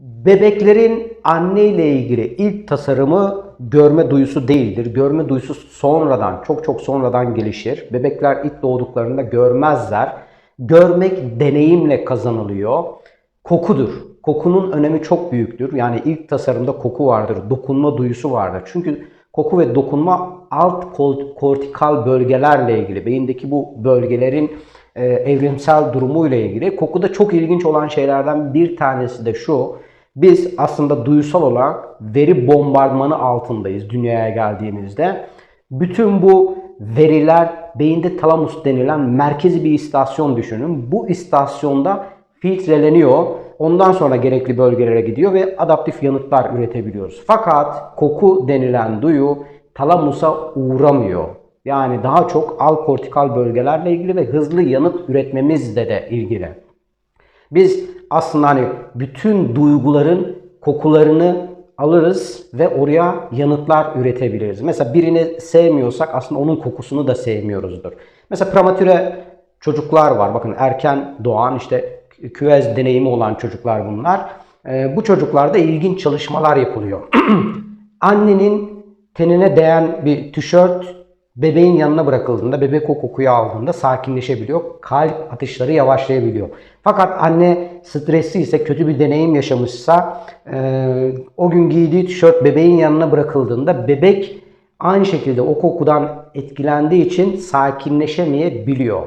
Bebeklerin anne ile ilgili ilk tasarımı görme duyusu değildir. Görme duyusu sonradan, çok çok sonradan gelişir. Bebekler ilk doğduklarında görmezler. Görmek deneyimle kazanılıyor. Kokudur. Kokunun önemi çok büyüktür. Yani ilk tasarımda koku vardır, dokunma duyusu vardır. Çünkü koku ve dokunma alt kortikal bölgelerle ilgili, beyindeki bu bölgelerin e, evrimsel durumuyla ilgili. Kokuda çok ilginç olan şeylerden bir tanesi de şu. Biz aslında duysal olarak veri bombardımanı altındayız dünyaya geldiğimizde. Bütün bu veriler beyinde talamus denilen merkezi bir istasyon düşünün. Bu istasyonda filtreleniyor. Ondan sonra gerekli bölgelere gidiyor ve adaptif yanıtlar üretebiliyoruz. Fakat koku denilen duyu talamusa uğramıyor. Yani daha çok alt kortikal bölgelerle ilgili ve hızlı yanıt üretmemizle de ilgili. Biz aslında hani bütün duyguların kokularını alırız ve oraya yanıtlar üretebiliriz. Mesela birini sevmiyorsak aslında onun kokusunu da sevmiyoruzdur. Mesela prematüre çocuklar var. Bakın erken doğan işte küvez deneyimi olan çocuklar bunlar. Ee, bu çocuklarda ilginç çalışmalar yapılıyor. Annenin tenine değen bir tişört bebeğin yanına bırakıldığında, bebek o kokuyu aldığında sakinleşebiliyor. Kalp atışları yavaşlayabiliyor. Fakat anne stresli ise, kötü bir deneyim yaşamışsa e, o gün giydiği tişört bebeğin yanına bırakıldığında bebek aynı şekilde o kokudan etkilendiği için sakinleşemeyebiliyor.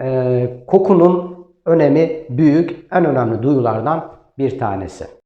E, kokunun önemi büyük, en önemli duyulardan bir tanesi.